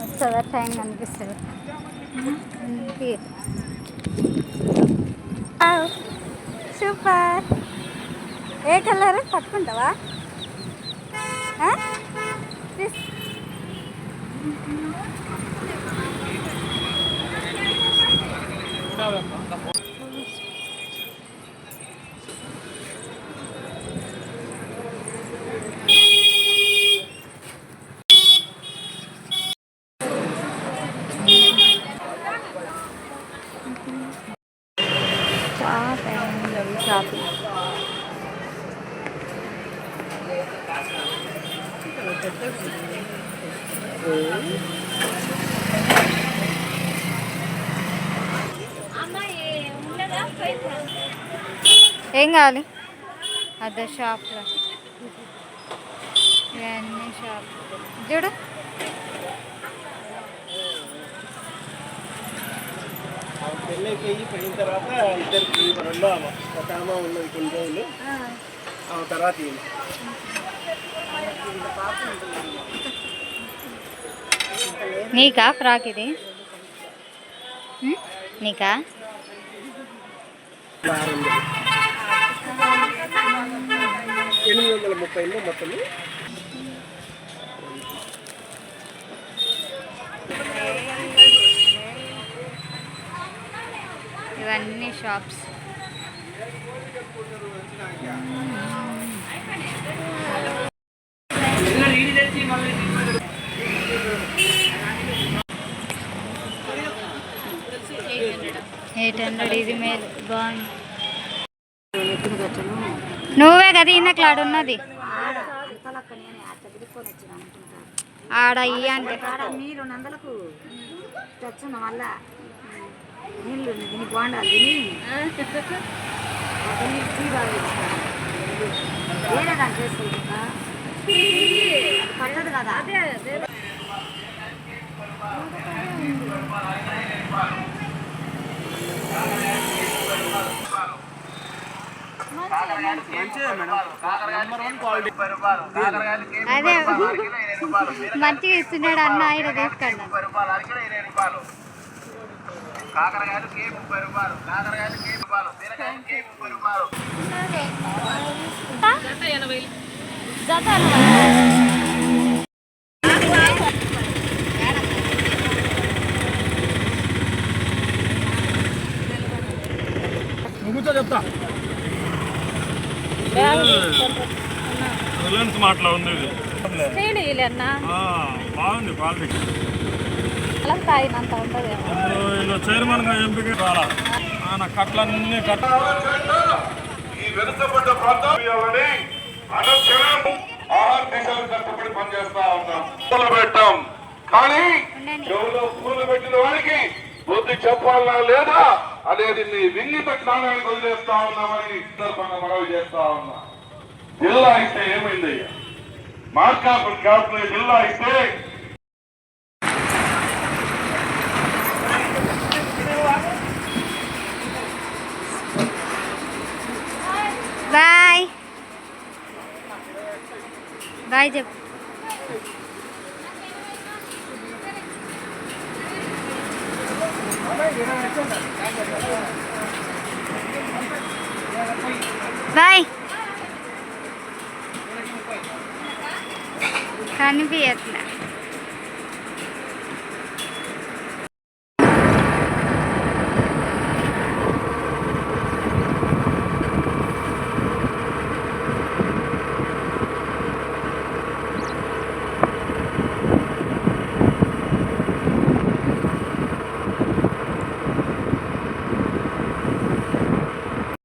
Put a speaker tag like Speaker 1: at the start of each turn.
Speaker 1: వస్తుందా? టైం అనిపిస్తుంది. సూపర్. ఏ కలర్? పట్టుకుంటావా? ప్లీజ్ ఏం కావాలి? అదే షాప్లో ఇవన్నీ షాప్. చూడు.
Speaker 2: పెళ్ళైకి పోయిన తర్వాత ఇద్దరికి రెండో ఒక ఆమె ఉన్నది కొన్ని రోజులు తర్వాత.
Speaker 1: నీకా ఫ్రాక్ ఇది నీకా.
Speaker 2: ఎనిమిది వందల ముప్పైలో మొత్తం
Speaker 1: ఇవన్నీ షాప్స్ ఎయిట్ హండ్రెడ్ ఇది మేలు బాగుంది నువ్వే కదా ఈయనకి ఆడ ఉన్నది. ఆడ ఇయ్య అంటే.
Speaker 3: మీ నీళ్ళు దీనికి బాగుండాలి తిని దీనికి టీ బాగా ఇస్తాను. వేరే దాన్ని చేసుకుంటా పట్టదు కదా.
Speaker 2: మంచిదే మేడం నెంబర్ వన్ క్వాలిటీ
Speaker 1: అదే. మంచిగా ఇస్తున్నాడు అన్న ఆయన తీసుకున్నాను
Speaker 4: కాకరకాయలు కే ముప్పై రూపాయలు కాకరకాయలు కే రూపాయలు బీరకాయలు కే ముప్పై రూపాయలు.
Speaker 2: కూర్చో చెప్తా.
Speaker 5: రిలయన్స్ మాటలో ఉంది ఇది
Speaker 1: అన్న.
Speaker 5: ఆ, బాగుంది క్వాలిటీ
Speaker 1: అలా తాగినంత ఉంటుంది
Speaker 5: ఇప్పుడు వీళ్ళు చైర్మన్గా ఎంపిక రాలా ఆయన కట్లన్నీ కట్ట
Speaker 4: ఈ వెనుకబడ్డ ప్రాంతాలని అనుక్షణం ఆహార దిశలు కట్టుబడి పనిచేస్తా ఉన్నాం. పూలు పెట్టాం. కానీ చెవులో పూలు పెట్టిన వారికి బుద్ధి చెప్పాలా లేదా అనేది నీ వింగి పెట్టడానికి వదిలేస్తా ఉన్నామని సందర్భంగా మనవి చేస్తా ఉన్నా. జిల్లా ఇస్తే ఏమైంది అయ్యా మార్కాపురం క్యాపిటల్ జిల్లా ఇస్తే
Speaker 1: Давайте. Bye. Конкретно.